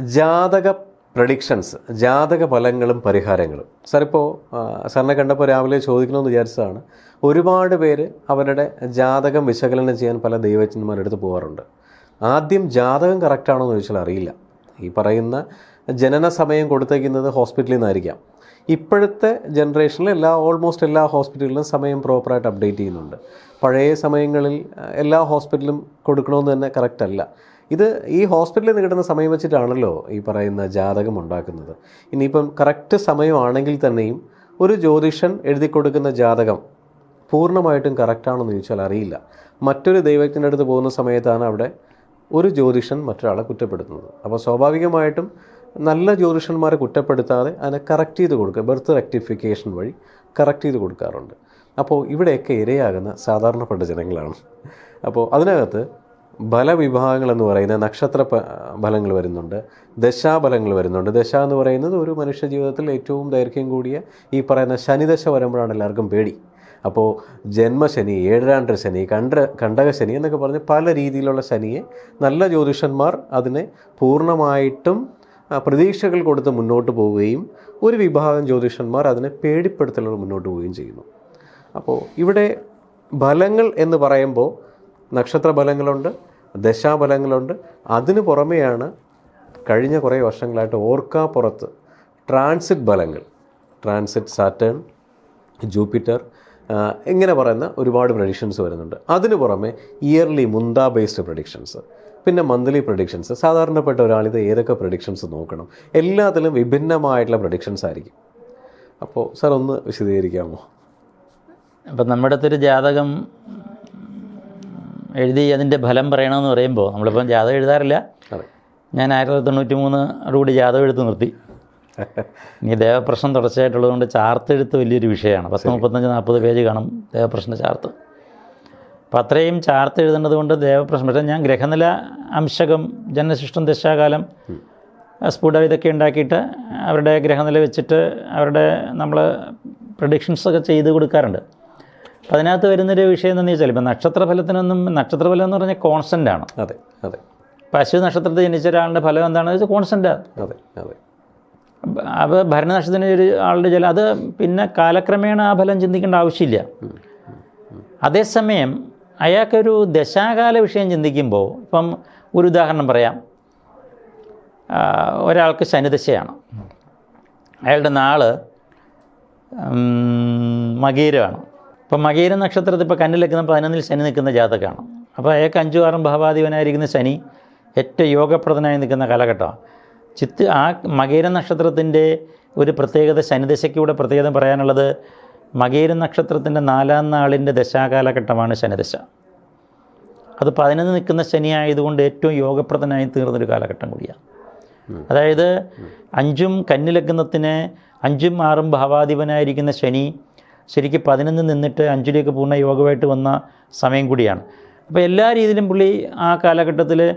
ജാതക predictions ജാതക ഫലങ്ങളും പരിഹാരങ്ങളും. Sir ഇപ്പോൾ സാറിനെ കണ്ടപ്പോൾ രാവിലെ ചോദിക്കണമെന്ന് വിചാരിച്ചതാണ്. ഒരുപാട് പേര് അവരുടെ ജാതകം വിശകലനം ചെയ്യാൻ പല ദൈവജ്ഞന്മാരുടെ അടുത്ത് പോകാറുണ്ട് ആദ്യം ജാതകം കറക്റ്റാണോ എന്ന് ചോദിച്ചാൽ അറിയില്ല. ഈ പറയുന്ന ജനന സമയം കൊടുത്തേക്കുന്നത് ഹോസ്പിറ്റലിൽ നിന്നായിരിക്കാം. ഇപ്പോഴത്തെ ജനറേഷനിൽ എല്ലാ ഓൾമോസ്റ്റ് എല്ലാ ഹോസ്പിറ്റലിലും സമയം പ്രോപ്പറായിട്ട് അപ്ഡേറ്റ് ചെയ്യുന്നുണ്ട്. പഴയ സമയങ്ങളിൽ എല്ലാ ഹോസ്പിറ്റലും കൊടുക്കണമെന്ന് തന്നെ കറക്റ്റ് അല്ല. ഇത് ഈ ഹോസ്പിറ്റലിൽ നിന്ന് കിട്ടുന്ന സമയം വെച്ചിട്ടാണല്ലോ ഈ പറയുന്ന ജാതകം ഉണ്ടാക്കുന്നത്. ഇനിയിപ്പം കറക്റ്റ് സമയമാണെങ്കിൽ തന്നെയും ഒരു ജ്യോതിഷൻ എഴുതി കൊടുക്കുന്ന ജാതകം പൂർണമായിട്ടും കറക്റ്റാണെന്ന് ചോദിച്ചാൽ അറിയില്ല. മറ്റൊരു ദൈവജ്ഞന്റെ അടുത്ത് പോകുന്ന സമയത്താണ് അവിടെ ഒരു ജ്യോതിഷൻ മറ്റൊരാളെ കുറ്റപ്പെടുത്തുന്നത്. അപ്പോൾ സ്വാഭാവികമായിട്ടും നല്ല ജ്യോതിഷന്മാരെ കുറ്റപ്പെടുത്താതെ അതിനെ കറക്റ്റ് ചെയ്ത് കൊടുക്കുക. ബർത്ത് റെക്ടിഫിക്കേഷൻ വഴി കറക്റ്റ് ചെയ്ത് കൊടുക്കാറുണ്ട്. അപ്പോൾ ഇവിടെയൊക്കെ ഇരയാകുന്ന സാധാരണപ്പെട്ട ജനങ്ങളാണ്. അപ്പോൾ അതിനകത്ത് ബലവിഭാഗങ്ങൾ എന്ന് പറയുന്ന നക്ഷത്ര ഫലങ്ങൾ വരുന്നുണ്ട്. ദശാബലങ്ങൾ വരുന്നുണ്ട്. ദശ എന്ന് പറയുന്നത് ഒരു മനുഷ്യ ജീവിതത്തിൽ ഏറ്റവും ദൈർഘ്യം കൂടിയ ഈ പറയുന്ന ശനിദശ വരുമ്പോഴാണ് എല്ലാവർക്കും പേടി. അപ്പോൾ ജന്മശനി ഏഴരാണ്ടര ശനി കണ്ട കണ്ടകശനി എന്നൊക്കെ പറഞ്ഞ് പല രീതിയിലുള്ള ശനിയെ നല്ല ജ്യോതിഷന്മാർ അതിനെ പൂർണമായിട്ടും പ്രതീക്ഷകൾ കൊടുത്ത് മുന്നോട്ട് പോവുകയും ഒരു വിഭാഗം ജ്യോതിഷന്മാർ അതിനെ പേടിപ്പെടുത്തലുകൾ മുന്നോട്ട് പോവുകയും ചെയ്യുന്നു. അപ്പോൾ ഇവിടെ ഫലങ്ങൾ എന്ന് പറയുമ്പോൾ നക്ഷത്ര ഫലങ്ങളുണ്ട് ദശാഫലങ്ങളുണ്ട് അതിനു പുറമെയാണ് കഴിഞ്ഞ കുറേ വർഷങ്ങളായിട്ട് ഓർക്കാപ്പുറത്ത് ട്രാൻസിറ്റ് ബലങ്ങൾ. ട്രാൻസിറ്റ് സാറ്റേൺ ജൂപ്പിറ്റർ ഇങ്ങനെ പറയുന്ന ഒരുപാട് പ്രഡിക്ഷൻസ് വരുന്നുണ്ട്. അതിനു പുറമെ ഇയർലി മുന്ത ബേസ്ഡ് പ്രഡിക്ഷൻസ് പിന്നെ മന്ത്ലി പ്രഡിക്ഷൻസ്. സാധാരണപ്പെട്ട ഒരാളിത് ഏതൊക്കെ പ്രഡിക്ഷൻസ് നോക്കണം? എല്ലാത്തിലും വിഭിന്നമായിട്ടുള്ള പ്രഡിക്ഷൻസ് ആയിരിക്കും. അപ്പോൾ സാർ ഒന്ന് വിശദീകരിക്കാമോ? അപ്പം നമ്മുടെ അടുത്തൊരു ജാതകം എഴുതി അതിന്റെ ഫലം പറയണമെന്ന് പറയുമ്പോൾ നമ്മളിപ്പം ജാതകം എഴുതാറില്ല. ഞാൻ ആയിരത്തി തൊണ്ണൂറ്റി മൂന്ന് കൂടി ജാതകം എടുത്ത് നിർത്തി. ഇനി ദേവപ്രശ്നം തുടർച്ചയായിട്ടുള്ളതുകൊണ്ട് ചാർത്ത് എഴുത്ത് വലിയൊരു വിഷയമാണ്. പത്ത് മുപ്പത്തഞ്ച് നാൽപ്പത് പേജ് കാണും ദേവപ്രശ്ന ചാർത്ത്. അപ്പം അത്രയും ചാർത്ത് എഴുതുന്നത് കൊണ്ട് ദേവപ്രശ്നം. പക്ഷേ ഞാൻ ഗ്രഹനില അംശകം ജനശിഷ്ടം ദശാകാലം സ്ഫുട ഇതൊക്കെ ഉണ്ടാക്കിയിട്ട് അവരുടെ ഗ്രഹനില വെച്ചിട്ട് അവരുടെ നമ്മൾ പ്രഡിക്ഷൻസൊക്കെ ചെയ്ത് കൊടുക്കാറുണ്ട്. അപ്പം അതിനകത്ത് വരുന്നൊരു വിഷയം എന്താണെന്ന് വെച്ചാൽ ഇപ്പം നക്ഷത്രഫലത്തിനൊന്നും നക്ഷത്രഫലം എന്ന് പറഞ്ഞാൽ കോൺസ്റ്റന്റ് ആണ്. അതെ അതെ. പശു നക്ഷത്രത്തിൽ ജനിച്ച ഒരാളുടെ ഫലം എന്താണെന്ന് വെച്ചാൽ ആണ്. അതെ അതെ. അപ്പോൾ ഭരണനക്ഷത്രത്തിന് ഒരു ആളുടെ ചില അത് പിന്നെ കാലക്രമേണ ആ ഫലം ചിന്തിക്കേണ്ട ആവശ്യമില്ല. അതേസമയം അയാൾക്കൊരു ദശാകാല വിഷയം ചിന്തിക്കുമ്പോൾ ഇപ്പം ഒരു ഉദാഹരണം പറയാം. ഒരാൾക്ക് ശനിദശയാണ്. അയാളുടെ നാൾ മകീരമാണ്. ഇപ്പം മകീര നക്ഷത്രത്തിൽ ഇപ്പോൾ കണ്ണിൽ നിൽക്കുന്ന പതിനൊന്നിൽ ശനി നിൽക്കുന്ന ജാതകമാണ്. അപ്പോൾ അയാൾക്ക് അഞ്ചു ആറും ഭാവാധിപനായിരിക്കുന്ന ശനി ഏറ്റവും യോഗപ്രദനായി നിൽക്കുന്ന കാലഘട്ടമാണ്. ചിത്ത് ആ മകീര നക്ഷത്രത്തിന്റെ ഒരു പ്രത്യേകത ശനിദശയ്ക്കൂടെ പ്രത്യേകത പറയാനുള്ളത് മകീര നക്ഷത്രത്തിന്റെ നാലാം നാളിന്റെ ദശാകാലഘട്ടമാണ് ശനിദശ. അത് പതിനൊന്ന് നിൽക്കുന്ന ശനി ആയതുകൊണ്ട് ഏറ്റവും യോഗപ്രദനായി തീർന്നൊരു കാലഘട്ടം കൂടിയാണ്. അതായത് അഞ്ചും കന്നിലഗ്നത്തിന് അഞ്ചും ആറും ഭാവാധിപനായിരിക്കുന്ന ശനി ശരിക്ക് പതിനൊന്ന് നിന്നിട്ട് അഞ്ചിലേക്ക് പൂർണ യോഗമായിട്ട് വന്ന സമയം കൂടിയാണ്. അപ്പോൾ എല്ലാ രീതിയിലും പുള്ളി ആ കാലഘട്ടത്തിൽ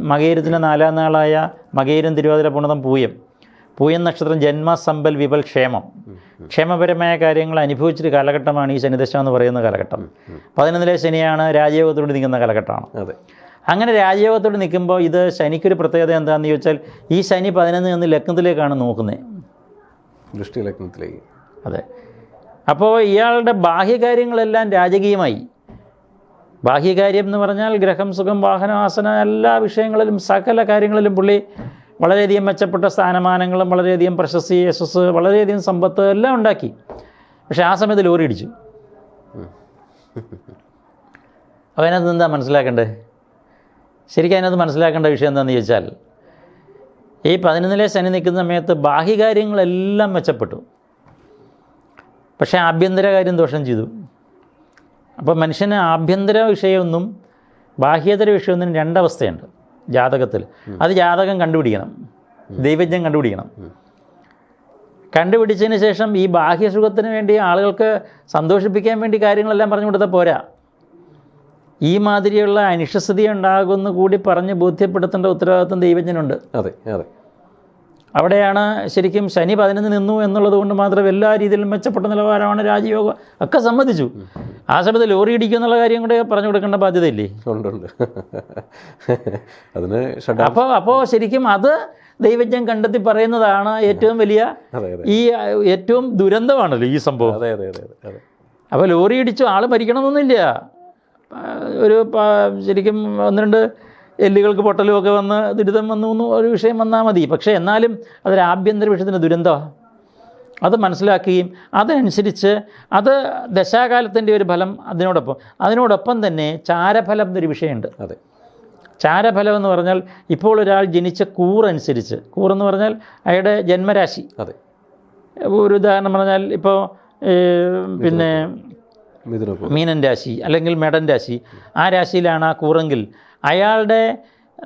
മകേരത്തിന്റെ നാലാം നാളായ മകേരം തിരുവാതിര പൂണതം പൂയം. പൂയം നക്ഷത്രം ജന്മസമ്പൽ വിപൽ ക്ഷേമം. ക്ഷേമപരമായ കാര്യങ്ങൾ അനുഭവിച്ചൊരു കാലഘട്ടമാണ് ഈ ശനിദശ എന്ന് പറയുന്ന കാലഘട്ടം. പതിനൊന്നിലെ ശനിയാണ് രാജയോഗത്തോട് നിൽക്കുന്ന കാലഘട്ടമാണ്. അതെ. അങ്ങനെ രാജയോഗത്തോട് നിൽക്കുമ്പോൾ ഇത് ശനിക്കൊരു പ്രത്യേകത എന്താണെന്ന് ചോദിച്ചാൽ ഈ ശനി പതിനൊന്ന് നിന്ന് ലഗ്നത്തിലേക്കാണ് നോക്കുന്നത്. ദൃഷ്ടി ലഗ്നത്തിലേക്ക്. അതെ. അപ്പോൾ ഇയാളുടെ ബാഹ്യകാര്യങ്ങളെല്ലാം രാജകീയമായി. ബാഹ്യകാര്യം എന്ന് പറഞ്ഞാൽ ഗ്രഹം സുഖം വാഹനം ആസന എല്ലാ വിഷയങ്ങളിലും സകല കാര്യങ്ങളിലും പുള്ളി വളരെയധികം മെച്ചപ്പെട്ട സ്ഥാനമാനങ്ങളും വളരെയധികം പ്രശസ്തി യശസ് വളരെയധികം സമ്പത്ത് എല്ലാം ഉണ്ടാക്കി. പക്ഷേ ആ സമയത്ത് ലോറി ഇടിച്ചു. അപ്പോൾ അതിനകത്ത് എന്താ മനസ്സിലാക്കേണ്ടത്? ശരിക്കും അതിനകത്ത് മനസ്സിലാക്കേണ്ട വിഷയം എന്താണെന്ന് ചോദിച്ചാൽ ഈ പതിനൊന്നിലെ ശനി നിൽക്കുന്ന സമയത്ത് ബാഹ്യകാര്യങ്ങളെല്ലാം മെച്ചപ്പെട്ടു. പക്ഷേ ആഭ്യന്തര കാര്യം ദോഷം ചെയ്തു. അപ്പോൾ മനുഷ്യന് ആഭ്യന്തര വിഷയമൊന്നും ബാഹ്യേതര വിഷയമൊന്നും രണ്ടവസ്ഥയുണ്ട് ജാതകത്തിൽ. അത് ജാതകം കണ്ടുപിടിക്കണം. ദൈവജ്ഞം കണ്ടുപിടിക്കണം. കണ്ടുപിടിച്ചതിന് ശേഷം ഈ ബാഹ്യസുഖത്തിന് വേണ്ടി ആളുകൾക്ക് സന്തോഷിപ്പിക്കാൻ വേണ്ടി കാര്യങ്ങളെല്ലാം പറഞ്ഞു കൊടുത്താൽ പോരാ. ഈ മാതിരിയുള്ള അനിഷ്ടസ്ഥിതി ഉണ്ടാകുമെന്ന് കൂടി പറഞ്ഞ് ബോധ്യപ്പെടുത്തേണ്ട ഉത്തരവാദിത്വം ദൈവജ്ഞനുണ്ട്. അതെ അതെ. അവിടെയാണ് ശരിക്കും ശനി പതിനൊന്ന് നിന്നു എന്നുള്ളത് കൊണ്ട് മാത്രം എല്ലാ രീതിയിലും മെച്ചപ്പെട്ട നിലവാരമാണ് രാജയോഗം ഒക്കെ സമ്മതിച്ചു. ആ സമയത്ത് ലോറി ഇടിക്കുക എന്നുള്ള കാര്യം കൂടെ പറഞ്ഞു കൊടുക്കേണ്ട ബാധ്യതയില്ലേ? ഉണ്ട് ഉണ്ട്. അതിന് ഷട്ട് അപ്പോൾ അപ്പോൾ ശരിക്കും അത് ദൈവജ്ഞം കണ്ടെത്തി പറയുന്നതാണ് ഏറ്റവും വലിയ ഈ ഏറ്റവും ദുരന്തമാണല്ലോ ഈ സംഭവം. അതെ അതെ അതെ അപ്പോൾ ലോറി ഇടിച്ചു ആൾ മരിക്കണമെന്നൊന്നുമില്ല. ഒരു ശരിക്കും ഒന്ന് രണ്ട് എല്ലുകൾക്ക് പൊട്ടലും ഒക്കെ വന്ന് ദുരിതം വന്നു എന്ന് ഒരു വിഷയം വന്നാൽ മതി. പക്ഷേ എന്നാലും അതൊരു ആഭ്യന്തര വിഷയത്തിന്റെ ദുരന്തമാണ് അത് മനസ്സിലാക്കുകയും അതനുസരിച്ച് അത് ദശാകാലത്തിന്റെ ഒരു ഫലം അതിനോടൊപ്പം അതിനോടൊപ്പം തന്നെ ചാരഫലം എന്നൊരു വിഷയമുണ്ട്. അതെ. ചാരഫലം എന്ന് പറഞ്ഞാൽ ഇപ്പോൾ ഒരാൾ ജനിച്ച കൂറനുസരിച്ച് കൂറെന്ന് പറഞ്ഞാൽ അയാളുടെ ജന്മരാശി. അതെ. ഒരു ഉദാഹരണം പറഞ്ഞാൽ ഇപ്പോൾ പിന്നെ മീനൻ രാശി അല്ലെങ്കിൽ മെടൻ രാശി ആ രാശിയിലാണ് ആ കൂറെങ്കിൽ അയാളുടെ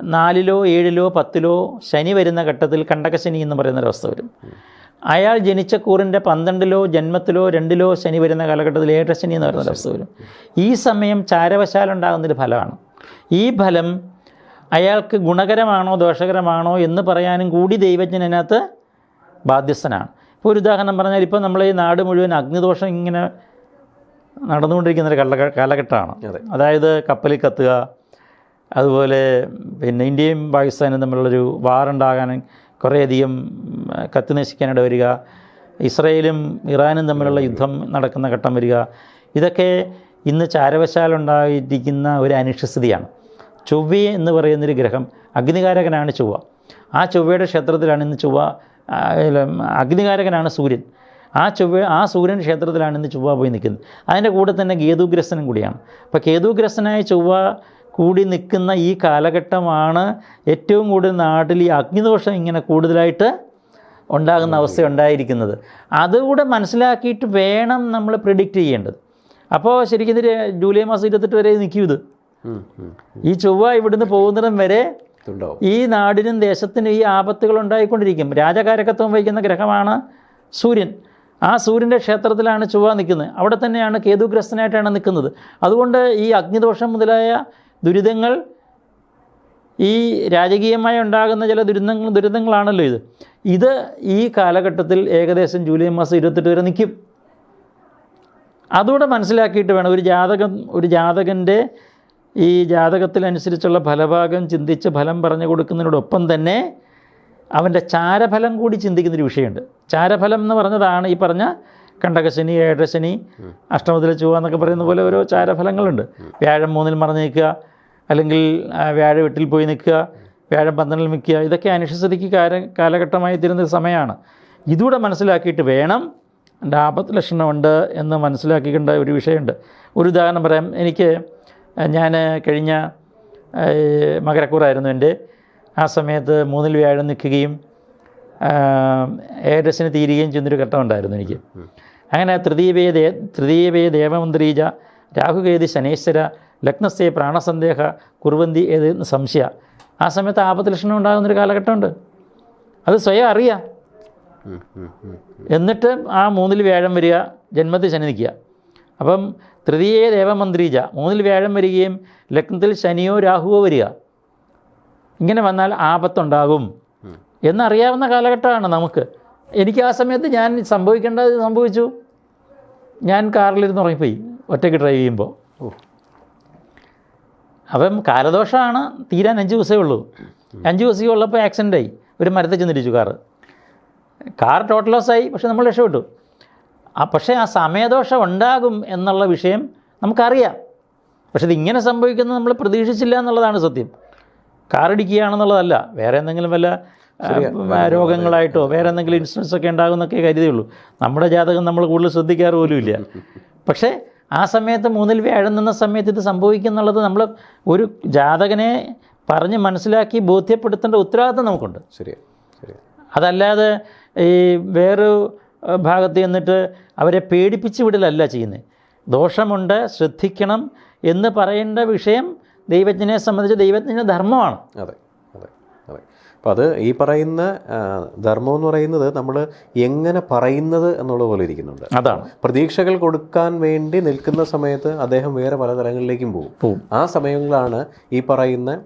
നാലിലോ ഏഴിലോ പത്തിലോ ശനി വരുന്ന ഘട്ടത്തിൽ കണ്ടകശനി എന്ന് പറയുന്ന ഒരവസ്ഥ വരും. അയാൾ ജനിച്ച കൂറിന്റെ പന്ത്രണ്ടിലോ ജന്മത്തിലോ രണ്ടിലോ ശനി വരുന്ന കാലഘട്ടത്തിൽ ഏഴശനി എന്ന് പറയുന്ന ഒരവസ്ഥ വരും. ഈ സമയം ചാരവശാലുണ്ടാകുന്നൊരു ഫലമാണ്. ഈ ഫലം അയാൾക്ക് ഗുണകരമാണോ ദോഷകരമാണോ എന്ന് പറയാനും കൂടി ദൈവജ്ഞനകത്ത് ബാധ്യസ്ഥനാണ്. ഇപ്പോൾ ഒരു ഉദാഹരണം പറഞ്ഞാൽ ഇപ്പോൾ നമ്മൾ ഈ നാട് മുഴുവൻ അഗ്നിദോഷം ഇങ്ങനെ നടന്നുകൊണ്ടിരിക്കുന്ന ഒരു കാല കാലഘട്ടമാണ്. അതായത് കപ്പലിൽ കത്തുക അതുപോലെ പിന്നെ ഇന്ത്യയും പാകിസ്ഥാനും തമ്മിലുള്ളൊരു വാറുണ്ടാകാൻ കുറേയധികം കത്തി നശിക്കാനിട വരിക ഇസ്രയേലും ഇറാനും തമ്മിലുള്ള യുദ്ധം നടക്കുന്ന ഘട്ടം വരിക ഇതൊക്കെ ഇന്ന് ചാരവശാലുണ്ടായിരിക്കുന്ന ഒരു അനിഷ്ടസ്ഥിതിയാണ്. ചൊവ്വ എന്ന് പറയുന്നൊരു ഗ്രഹം അഗ്നികാരകനാണ് ചൊവ്വ. ആ ചൊവ്വയുടെ ക്ഷേത്രത്തിലാണ് ഇന്ന് ചൊവ്വ അഗ്നികാരകനാണ് സൂര്യൻ. ആ ചൊവ്വ ആ സൂര്യൻ ക്ഷേത്രത്തിലാണ് ഇന്ന് ചൊവ്വ പോയി നിൽക്കുന്നത്. അതിന്റെ കൂടെ തന്നെ കേതുഗ്രസ്തനും കൂടിയാണ്. അപ്പോൾ കേതുഗ്രസനായ ചൊവ്വ കൂടി നിൽക്കുന്ന ഈ കാലഘട്ടമാണ് ഏറ്റവും കൂടുതൽ നാട്ടിൽ ഈ അഗ്നിദോഷം ഇങ്ങനെ കൂടുതലായിട്ട് ഉണ്ടാകുന്ന അവസ്ഥ ഉണ്ടായിരിക്കുന്നത്. അതുകൂടെ മനസ്സിലാക്കിയിട്ട് വേണം നമ്മൾ പ്രിഡിക്റ്റ് ചെയ്യേണ്ടത്. അപ്പോൾ ശരിക്കും ഇതിൽ ജൂലൈ മാസം ഇരുപത്തെട്ട് വരെ നിൽക്കും ഇത്. ഈ ചൊവ്വ ഇവിടുന്ന് പോകുന്നിടം വരെ ഈ നാടിനും ദേശത്തിനും ഈ ആപത്തുകൾ ഉണ്ടായിക്കൊണ്ടിരിക്കും. രാജകാരകത്വം വഹിക്കുന്ന ഗ്രഹമാണ് സൂര്യൻ. ആ സൂര്യന്റെ ക്ഷേത്രത്തിലാണ് ചൊവ്വ നിൽക്കുന്നത്. അവിടെ തന്നെയാണ് കേതുഗ്രസ്തനായിട്ടാണ് നിൽക്കുന്നത്. അതുകൊണ്ട് ഈ അഗ്നിദോഷം മുതലായ ദുരിതങ്ങൾ ഈ രാജകീയമായി ഉണ്ടാകുന്ന ചില ദുരിതങ്ങൾ ദുരിതങ്ങളാണല്ലോ ഇത്. ഇത് ഈ കാലഘട്ടത്തിൽ ഏകദേശം ജൂലൈ മാസം ഇരുപത്തെട്ട് വരെ നിൽക്കും. അതുകൂടെ മനസ്സിലാക്കിയിട്ട് വേണം ഒരു ജാതകം ഒരു ജാതകന്റെ ഈ ജാതകത്തിനനുസരിച്ചുള്ള ഫലഭാഗം ചിന്തിച്ച് ഫലം പറഞ്ഞു കൊടുക്കുന്നതിനോടൊപ്പം തന്നെ അവന്റെ ചാരഫലം കൂടി ചിന്തിക്കുന്നൊരു വിഷയമുണ്ട്. ചാരഫലം എന്ന് പറഞ്ഞതാണ് ഈ പറഞ്ഞ കണ്ടകശനി ഏഴശനി അഷ്ടമത്തിലെ ചുവ എന്നൊക്കെ പറയുന്ന പോലെ ഓരോ ചാരഫലങ്ങളുണ്ട്. വ്യാഴം മൂന്നിൽ മറഞ്ഞു നിൽക്കുക അല്ലെങ്കിൽ വ്യാഴ വെട്ടിൽ പോയി നിൽക്കുക വ്യാഴം പന്ത്രണ്ടിൽ നിൽക്കുക ഇതൊക്കെ അനിഷ്ടസ്ഥിതിക്ക് കാല കാലഘട്ടമായി തീരുന്ന സമയമാണ്. ഇതുകൂടെ മനസ്സിലാക്കിയിട്ട് വേണം എന്റെ ലക്ഷണമുണ്ട് എന്ന് മനസ്സിലാക്കിക്കേണ്ട ഒരു വിഷയമുണ്ട്. ഒരു ഉദാഹരണം പറയാം. എനിക്ക് ഞാൻ കഴിഞ്ഞ മകരക്കൂറായിരുന്നു എന്റെ. ആ സമയത്ത് മൂന്നിൽ വ്യാഴം നിൽക്കുകയും ഏഴസിന് തീരുകയും ചെയ്യുന്നൊരു ഘട്ടമുണ്ടായിരുന്നു എനിക്ക്. അങ്ങനെ തൃതീയവേ ദേ തൃതീയവേ ദേവമന്ത്രീജ രാഹുകേതി ശനേശ്വര ലഗ്നസ്ഥേ പ്രാണസന്ദേഹ കുറുവന്തി ഏത് സംശയ. ആ സമയത്ത് ആപത്ത് ലക്ഷണം ഉണ്ടാകുന്നൊരു കാലഘട്ടമുണ്ട്. അത് സ്വയം അറിയാം. എന്നിട്ട് ആ മൂന്നിൽ വ്യാഴം വരിക ജന്മത്തിൽ ശനി നിൽക്കുക. അപ്പം തൃതീയ ദേവമന്ത്രീജ മൂന്നിൽ വ്യാഴം വരികയും ലഗ്നത്തിൽ ശനിയോ രാഹുവോ വരിക. ഇങ്ങനെ വന്നാൽ ആപത്തുണ്ടാകും. എന്നറിയാവുന്ന കാലഘട്ടമാണ് നമുക്ക്. എനിക്ക് ആ സമയത്ത് ഞാൻ സംഭവിക്കേണ്ടത് സംഭവിച്ചു. ഞാൻ കാറിലിരുന്ന് ഉറങ്ങിപ്പോയി. ഒറ്റയ്ക്ക് ഡ്രൈവ് ചെയ്യുമ്പോൾ. അപ്പം കാലദോഷമാണ് തീരാൻ അഞ്ച് ദിവസമേ ഉള്ളൂ. അഞ്ച് ദിവസം ഉള്ളപ്പോൾ ആക്സിഡന്റ് ആയി. ഒരു മരത്തിൽ ചെന്നിരിച്ചു കാറ്. കാർ ടോട്ടൽ ലോസ് ആയി പക്ഷെ നമ്മൾ രക്ഷപ്പെട്ടു. ആ പക്ഷേ ആ സമയദോഷം ഉണ്ടാകും എന്നുള്ള വിഷയം നമുക്കറിയാം. പക്ഷെ ഇതിങ്ങനെ സംഭവിക്കുന്നത് നമ്മൾ പ്രതീക്ഷിച്ചില്ല എന്നുള്ളതാണ് സത്യം. കാർ ഇടിക്കുകയാണെന്നുള്ളതല്ല. വേറെ എന്തെങ്കിലും വല്ല രോഗങ്ങളായിട്ടോ വേറെ എന്തെങ്കിലും ഇൻസിഡൻസ് ഒക്കെ ഉണ്ടാകുമെന്നൊക്കെ കരുതിയുള്ളൂ നമ്മുടെ ജാതകം നമ്മൾ കൂടുതൽ ശ്രദ്ധിക്കാറ് പോലുമില്ല. പക്ഷേ ആ സമയത്ത് മൂന്നിൽ വ്യാഴം നിന്ന സമയത്ത് ഇത് സംഭവിക്കും എന്നുള്ളത് നമ്മൾ ഒരു ജാതകനെ പറഞ്ഞ് മനസ്സിലാക്കി ബോധ്യപ്പെടുത്തേണ്ട ഉത്തരവാദിത്വം നമുക്കുണ്ട്. ശരി അതല്ലാതെ ഈ വേറൊരു ഭാഗത്ത് ചെന്നിട്ട് അവരെ പേടിപ്പിച്ച് വിടലല്ല ചെയ്യുന്നത് ദോഷമുണ്ട് ശ്രദ്ധിക്കണം എന്ന് പറയേണ്ട വിഷയം ദൈവജ്ഞനെ സംബന്ധിച്ച് ദൈവജ്ഞന്റെ ധർമ്മമാണ്. അതെ അതെ അതെ. അപ്പോൾ അത് ഈ പറയുന്ന ധർമ്മം എന്ന് പറയുന്നത് നമ്മൾ എങ്ങനെ പറയുന്നത് എന്നുള്ള പോലെ ഇരിക്കുന്നുണ്ട്. അതാണ്. പ്രതീക്ഷകൾ കൊടുക്കാൻ വേണ്ടി നിൽക്കുന്ന സമയത്ത് അദ്ദേഹം വേറെ പല തലങ്ങളിലേക്കും പോകും. ആ സമയങ്ങളാണ് ഈ പറയുന്ന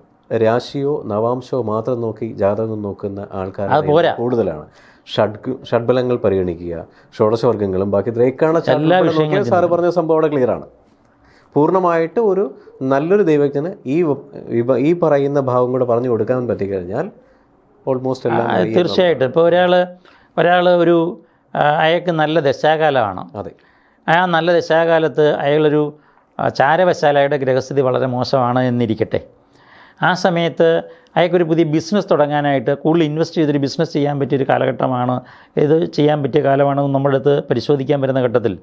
രാശിയോ നവാംശോ മാത്രം നോക്കി ജാതകം നോക്കുന്ന ആൾക്കാർ. കൂടുതലാണ്. ഷഡ് ഷഡ്ബലങ്ങൾ പരിഗണിക്കുക ഷോഡശവർഗങ്ങളും ബാക്കി ദ്രേക്കാണ സാറ് പറഞ്ഞ സംഭവം അവിടെ ക്ലിയറാണ് ആണ്. പൂർണമായിട്ട് ഒരു നല്ലൊരു ദൈവജ്ഞന് ഈ ഈ പറയുന്ന ഭാവം കൂടെ പറഞ്ഞു കൊടുക്കാൻ പറ്റിക്കഴിഞ്ഞാൽ ഓൾമോസ്റ്റ് എല്ലാം തീർച്ചയായിട്ടും. ഇപ്പോൾ ഒരാൾ ഒരാൾ ഒരു അയാൾക്ക് നല്ല ദശാകാലമാണ്. അതെ. ആ നല്ല ദശാകാലത്ത് അയാളൊരു ചാരവശാലയുടെ ഗ്രഹസ്ഥിതി വളരെ മോശമാണ് എന്നിരിക്കട്ടെ. ആ സമയത്ത് അയാൾക്കൊരു പുതിയ ബിസിനസ് തുടങ്ങാനായിട്ട് കൂടുതൽ ഇൻവെസ്റ്റ് ചെയ്തൊരു ബിസിനസ് ചെയ്യാൻ പറ്റിയൊരു കാലഘട്ടമാണ്. ഇത് ചെയ്യാൻ പറ്റിയ കാലമാണെന്ന് നമ്മുടെ അടുത്ത് പരിശോധിക്കാൻ വരുന്ന ഘട്ടത്തിൽ.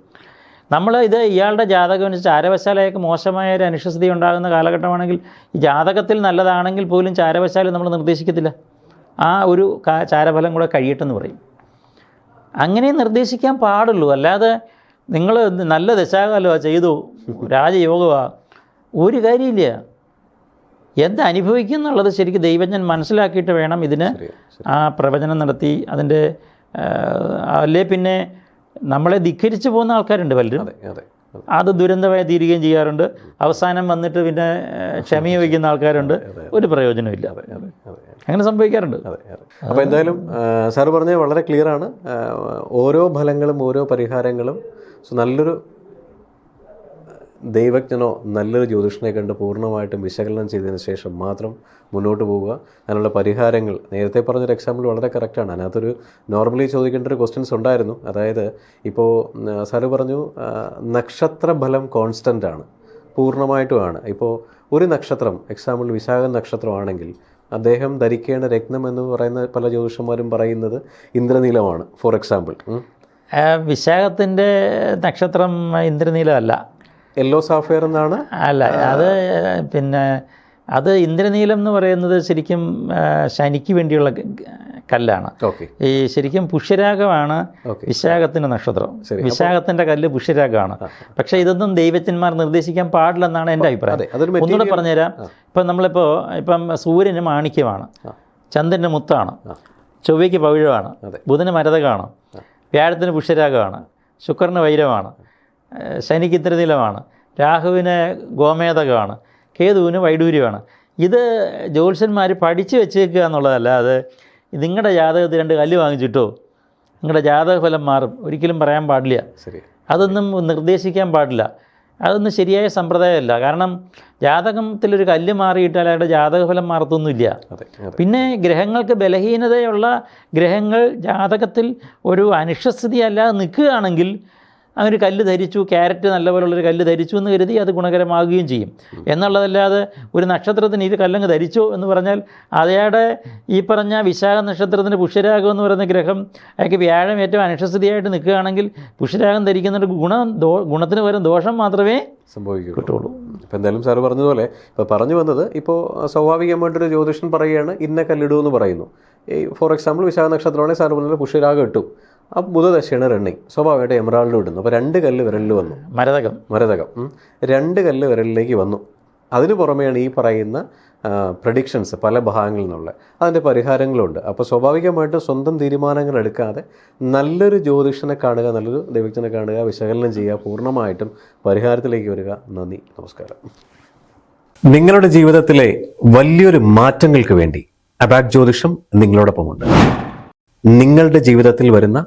നമ്മൾ ഇത് ഇയാളുടെ ജാതകം അനുസരിച്ച് മോശമായ ഒരു അനുഷസ്ഥിതി ഉണ്ടാകുന്ന കാലഘട്ടമാണെങ്കിൽ ഈ ജാതകത്തിൽ നല്ലതാണെങ്കിൽ പോലും ചാരവശാല നമ്മൾ നിർദ്ദേശിക്കത്തില്ല. ആ ഒരു ചാരഫലം കൂടെ കഴിയട്ടെന്ന് പറയും. അങ്ങനെ നിർദ്ദേശിക്കാൻ പാടുള്ളൂ. അല്ലാതെ നിങ്ങൾ നല്ല ദശാകാലമാണ് ചെയ്തു രാജയോഗമാണ് ഒരു കാര്യമില്ല. എന്ത് അനുഭവിക്കും എന്നുള്ളത് ശരിക്കും ദൈവജ്ഞൻ മനസ്സിലാക്കിയിട്ട് വേണം ഇതിന് ആ പ്രവചനം നടത്തി. അതിന്റെ അല്ലേ പിന്നെ നമ്മളെ ധിക്കരിച്ചു പോകുന്ന ആൾക്കാരുണ്ട് പലരും. അതെ ദുരന്തമായി തീരുകയും ചെയ്യാറുണ്ട്. അവസാനം വന്നിട്ട് പിന്നെ ക്ഷമ വയ്ക്കുന്ന ആൾക്കാരുണ്ട്. ഒരു പ്രയോജനമില്ല അങ്ങനെ സംഭവിക്കാറുണ്ട്. അപ്പോൾ എന്തായാലും സാർ പറഞ്ഞത് വളരെ ക്ലിയർ ആണ് ഓരോ ഫലങ്ങളും ഓരോ പരിഹാരങ്ങളും നല്ലൊരു ദൈവജ്ഞനോ നല്ലൊരു ജ്യോതിഷനെ കണ്ട് പൂർണമായിട്ടും വിശകലനം ചെയ്തതിന് ശേഷം മാത്രം മുന്നോട്ട് പോവുക. അതിനുള്ള പരിഹാരങ്ങൾ നേരത്തെ പറഞ്ഞൊരു എക്സാമ്പിൾ വളരെ കറക്റ്റാണ് അതിനകത്തൊരു നോർമലി ചോദിക്കേണ്ട ഒരു ക്വസ്റ്റ്യൻസ് ഉണ്ടായിരുന്നു. അതായത് ഇപ്പോൾ സാറ് പറഞ്ഞു നക്ഷത്ര ഫലം കോൺസ്റ്റന്റ് ആണ്. പൂർണമായിട്ടുമാണ്. ഇപ്പോൾ ഒരു നക്ഷത്രം എക്സാമ്പിൾ വിശാഖ നക്ഷത്രമാണെങ്കിൽ അദ്ദേഹം ധരിക്കേണ്ട രത്നം എന്ന് പറയുന്ന പല ജ്യോതിഷന്മാരും പറയുന്നത് ഇന്ദ്രനീലമാണ് ഫോർ എക്സാമ്പിൾ വിശാഖത്തിന്റെ നക്ഷത്രം ഇന്ദ്രനീലമല്ല. യെല്ലോ സാഫയർ എന്നാണ്? അല്ല അത് പിന്നെ അത് ഇന്ദ്രനീലം എന്ന് പറയുന്നത് ശരിക്കും ശനിക്ക് വേണ്ടിയുള്ള കല്ലാണ്. ഈ ശരിക്കും പുഷ്യരാഗമാണ് വിശാഖത്തിന്റെ നക്ഷത്രം. വിശാഖത്തിന്റെ കല്ല് പുഷ്യരാഗമാണ്. പക്ഷെ ഇതൊന്നും ദൈവത്തിന്മാർ നിർദ്ദേശിക്കാൻ പാടില്ലെന്നാണ് എന്റെ അഭിപ്രായം. ഒന്നുകൂടെ പറഞ്ഞുതരാം. ഇപ്പം നമ്മളിപ്പോൾ ഇപ്പം സൂര്യന് മാണിക്യമാണ്. ചന്ദ്രന് മുത്താണ്. ചൊവ്വയ്ക്ക് പവിഴമാണ്. ബുധന് മരതകമാണ് വ്യാഴത്തിന് പുഷ്യരാഗമാണ്. ശുക്രന് വൈരമാണ്. ശനിക്ക് ഇന്ദ്രനീലമാണ് രാഹുവിന് ഗോമേതകമാണ്. കേതുവിന് വൈഡൂര്യമാണ്. ഇത് ജ്യോത്സ്യന്മാർ പഠിച്ചു വെച്ചേക്കുക എന്നുള്ളതല്ലാതെ നിങ്ങളുടെ ജാതകത്തിൽ രണ്ട് കല്ല് വാങ്ങിച്ചിട്ടോ? നിങ്ങളുടെ ജാതകഫലം മാറും. ഒരിക്കലും പറയാൻ പാടില്ല. ശരി അതൊന്നും നിർദ്ദേശിക്കാൻ പാടില്ല. അതൊന്നും ശരിയായ സമ്പ്രദായമല്ല. കാരണം ജാതകത്തിലൊരു കല്ല് മാറിയിട്ടാൽ അയാളുടെ ജാതകഫലം മാറത്തൊന്നുമില്ല. അതെ അതെ. പിന്നെ ഗ്രഹങ്ങൾക്ക് ബലഹീനതയുള്ള ഗ്രഹങ്ങൾ ജാതകത്തിൽ ഒരു അനിഷ്ടസ്ഥിതി അല്ലാതെ നിൽക്കുകയാണെങ്കിൽ അങ്ങനെ ഒരു കല്ല് ധരിച്ചു ക്യാരറ്റ് നല്ലപോലുള്ളൊരു കല്ല് ധരിച്ചു എന്ന് കരുതി അത് ഗുണകരമാകുകയും ചെയ്യും. എന്നുള്ളതല്ലാതെ ഒരു നക്ഷത്രത്തിന് ഇത് കല്ലങ്ങ് ധരിച്ചു എന്ന് പറഞ്ഞാൽ അതയാടെ ഈ പറഞ്ഞ വിശാഖ നക്ഷത്രത്തിന്റെ പുഷ്യരാഗം എന്ന് പറയുന്ന ഗ്രഹം അയാൾക്ക് വ്യാഴം ഏറ്റവും അനിഷ്ടസ്ഥിതിയായിട്ട് നിൽക്കുകയാണെങ്കിൽ പുഷ്യരാഗം ധരിക്കുന്നതിന്റെ ഗുണം ദോ ഗുണത്തിന് പകരം ദോഷം മാത്രമേ സംഭവിക്കുള്ളൂ കിട്ടുള്ളൂ ഇപ്പം എന്തായാലും സാറ് പറഞ്ഞതുപോലെ ഇപ്പോൾ പറഞ്ഞു വന്നത് ഇപ്പോൾ സ്വാഭാവികമായിട്ടൊരു ജ്യോതിഷൻ പറയുകയാണ് ഇന്ന കല്ലിടൂ എന്ന് പറയുന്നു. ഈ ഫോർ എക്സാമ്പിൾ വിശാഖ നക്ഷത്രമാണെങ്കിൽ സാറ് പറഞ്ഞാൽ പുഷ്യരാഗം ഇട്ടു. ആ ബുധദശയാണ് റണ്ണിങ് സ്വാഭാവികമായിട്ട് എമറാൾഡ് ഇടുന്നു. അപ്പോൾ രണ്ട് കല്ല് വിരലിൽ വന്നു. മരതകം. മരതകം. രണ്ട് കല്ല് വിരലിലേക്ക് വന്നു. അതിന് പുറമെയാണ് ഈ പറയുന്ന പ്രഡിക്ഷൻസ് പല ഭാഗങ്ങളിൽ നിന്നുള്ള. അതിന്റെ പരിഹാരങ്ങളുണ്ട്. അപ്പോൾ സ്വാഭാവികമായിട്ടും സ്വന്തം തീരുമാനങ്ങൾ എടുക്കാതെ നല്ലൊരു ജ്യോതിഷനെ കാണുക നല്ലൊരു ദൈവജ്ഞനെ കാണുക വിശകലനം ചെയ്യുക പൂർണമായിട്ടും പരിഹാരത്തിലേക്ക് വരിക. നന്ദി. നമസ്കാരം. നിങ്ങളുടെ ജീവിതത്തിലെ വലിയൊരു മാറ്റങ്ങൾക്ക് വേണ്ടി അബാക് ജ്യോതിഷം നിങ്ങളോടൊപ്പമുണ്ട്. നിങ്ങളുടെ ജീവിതത്തിൽ വരുന്ന